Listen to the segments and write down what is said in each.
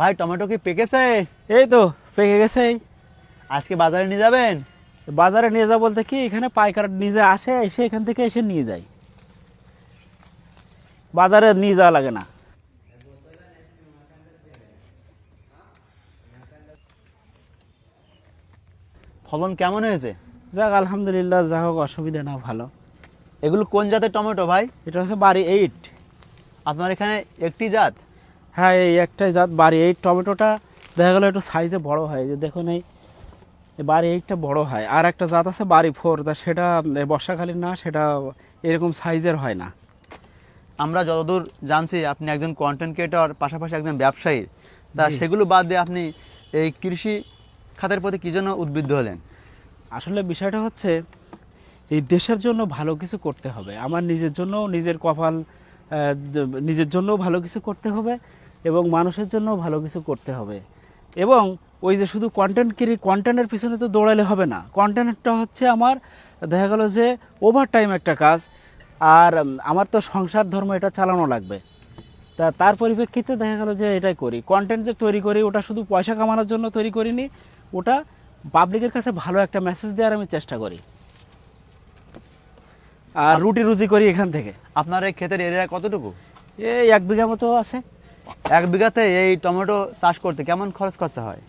ভাই টমেটো কি পেকেছে? এই তো পেকে গেছে। আজকে বাজারে নিয়ে যাবেন? বাজারে নিয়ে যা বলতে কি এখানে পাইকার নিজে আসে এসে এখান থেকে এসে নিয়ে যায়। বাজারে নিয়ে যাওয়া লাগে না। ফলন কেমন হয়েছে? যাক আলহামদুলিল্লাহ যা হোক অসুবিধা না ভালো। এগুলো কোন জাতের টমেটো ভাই? এটা হচ্ছে বাড়ি এইট। আপনার এখানে একটি জাত? হ্যাঁ এই একটাই জাত। বাড়ি এই টমেটোটা দেখা গেলো একটু সাইজে বড় হয়। যে দেখুন এই বাড়ি এইটটা বড় হয়। আর একটা জাত আছে বাড়ি ফোর। তা সেটা বর্ষাকালীন না সেটা এরকম সাইজের হয় না। আমরা যতদূর জানছি আপনি একজন কন্টেন্ট ক্রিয়েটর পাশাপাশি একজন ব্যবসায়ী তা সেগুলো বাদ দিয়ে আপনি এই কৃষি খাতের প্রতি কী জন্য উদ্বুদ্ধ হলেন? আসলে বিষয়টা হচ্ছে এই দেশের জন্য ভালো কিছু করতে হবে। আমার নিজের জন্য নিজের কপাল নিজের জন্যও ভালো কিছু করতে হবে। এবং মানুষের জন্যও ভালো কিছু করতে হবে। এবং ওই যে শুধু কন্টেন্ট কিরি কন্টেন্টের পিছনে তো দৌড়ালে হবে না। কন্টেন্টটা হচ্ছে আমার দেখা গেল যে ওভার টাইম একটা কাজ আর আমার তো সংসার ধর্ম এটা চালানো লাগবে। তা তার পরিপ্রেক্ষিতে দেখা গেল যে এটাই করি। কন্টেন্ট যে তৈরি করি ওটা শুধু পয়সা কামানোর জন্য তৈরি করিনি ওটা পাবলিকের কাছে ভালো একটা মেসেজ দেওয়ার আমি চেষ্টা করি। আর রুটি রুজি করি এখান থেকে। আপনার এই ক্ষেতের এরিয়া কতটুকু? এই এক বিঘা মতো আছে। এক বিঘাতে এই টমেটো চাষ করতে কেমন খরচ খরচা হয়?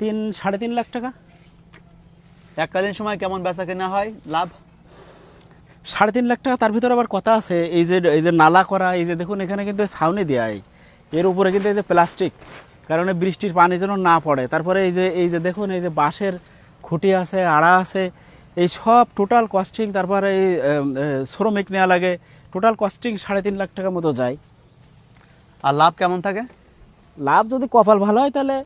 তিন সাড়ে তিন লাখ টাকা। এককালীন সময় কেমন বেচা কেনা হয়? লাভ? সাড়ে তিন লাখ টাকা তার ভিতরে আবার কথা আছে এই যে এই যে নালা করা এই যে দেখুন এখানে কিন্তু ছাউনি দেওয়া এর উপরে কিন্তু এই যে প্লাস্টিক কারণে বৃষ্টির পানি যেন না পড়ে। তারপরে এই যে এই যে দেখুন এই যে বাঁশের খুঁটি আছে আড়া আছে এই সব টোটাল কস্টিং তারপরে এই শ্রমিক নেওয়া লাগে। টোটাল কস্টিং সাড়ে তিন লাখ টাকা মতো যায়। আর লাভ কেমন থাকে? লাভ যদি কপাল ভালো হয় তাহলে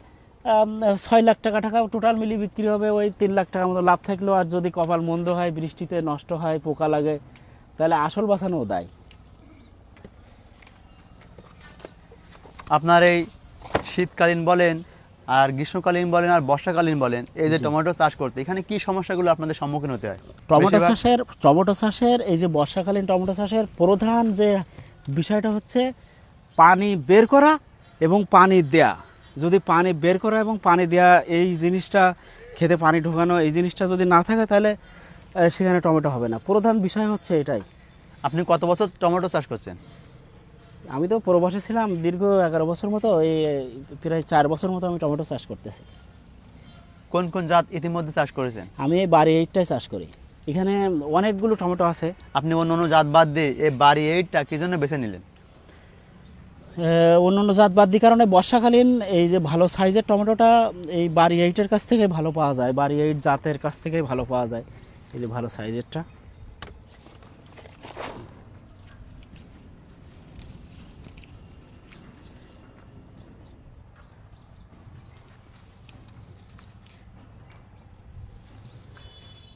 ছয় লাখ টাকা টাকা টোটাল মিলি বিক্রি হবে ওই তিন লাখ টাকা মতো লাভ থাকলেও আর যদি কপাল মন্দ হয় বৃষ্টিতে নষ্ট হয় পোকা লাগে তাহলে আসল বাঁচানোও দায়। আপনার এই শীতকালীন বলেন আর গ্রীষ্মকালীন বলেন আর বর্ষাকালীন বলেন এই যে টমেটো চাষ করতে এখানে কি সমস্যাগুলো আপনাদের সম্মুখীন হতে হয়? টমেটো চাষের টমেটো চাষের এই যে বর্ষাকালীন টমেটো চাষের প্রধান যে বিষয়টা হচ্ছে পানি বের করা এবং পানি দেয়া। যদি পানি বের করা এবং পানি দেয়া এই জিনিসটা খেতে পানি ঢোকানো এই জিনিসটা যদি না থাকে তাহলে সেখানে টমেটো হবে না। প্রধান বিষয় হচ্ছে এটাই। আপনি কত বছর টমেটো চাষ করছেন? আমি তো প্রবাসে ছিলাম দীর্ঘ এগারো বছর মতো এই প্রায় চার বছর মতো আমি টমেটো চাষ করতেছি। কোন কোন জাত ইতিমধ্যে চাষ করেছেন? আমি এই বাড়ি এইটটাই চাষ করি। এখানে অনেকগুলো টমেটো আছে। আপনি অন্য অন্য জাত বাদ দিয়ে এই বাড়ি এইটটা কী জন্য বেছে নিলেন? আহ, অন্য জাত বাদ কারণে বর্ষাকালীন এই যে ভালো সাইজের টমেটোটা এই বাড়ি এইটের কাছ থেকে ভালো পাওয়া যায়। বাড়ি এইট জাতের কাছ থেকে ভালো পাওয়া যায় এই যে ভালো সাইজেরটা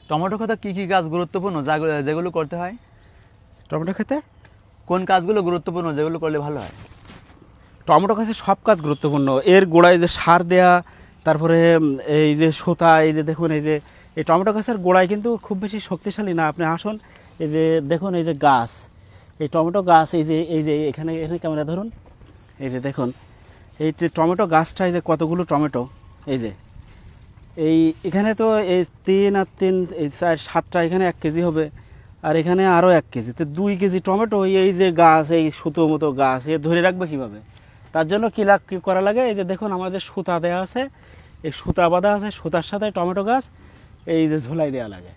টমেটো খেতে কি কি কাজ গুরুত্বপূর্ণ? যাগুলো- যেগুলো করতে হয়। টমেটো খেতে কোন কাজগুলো গুরুত্বপূর্ণ যেগুলো করলে ভালো হয়? টমেটো গাছে সব কাজ গুরুত্বপূর্ণ। এর গোড়ায় যে সার দেয়া, তারপরে এই যে সুতা, এই যে দেখুন, এই যে, এই টমেটো গাছের গোড়ায় কিন্তু খুব বেশি শক্তিশালী না। আপনি আসুন, এই যে দেখুন, এই যে গাছ, এই টমেটো গাছ, এই যে এই যে এখানে এখানে ক্যামেরা ধরুন। এই যে দেখুন, এই যে টমেটো গাছটা, এই যে কতগুলো টমেটো, এই যে, এই এখানে তো এই তিন আর তিন, এই চার, সাতটা, এখানে এক কেজি হবে। আর এখানে আরও এক কেজি। তো দুই কেজি টমেটো, এই যে গাছ, এই সুতো মতো গাছ, এ ধরে রাখবে কীভাবে? তার জন্য কী লাগ কী করা লাগে? এই যে দেখুন আমাদের সুতা দেওয়া আছে, এই সুতা বাঁধা আছে, সুতার সাথে টমেটো গাছ, এই যে ঝোলাই দেওয়া লাগে।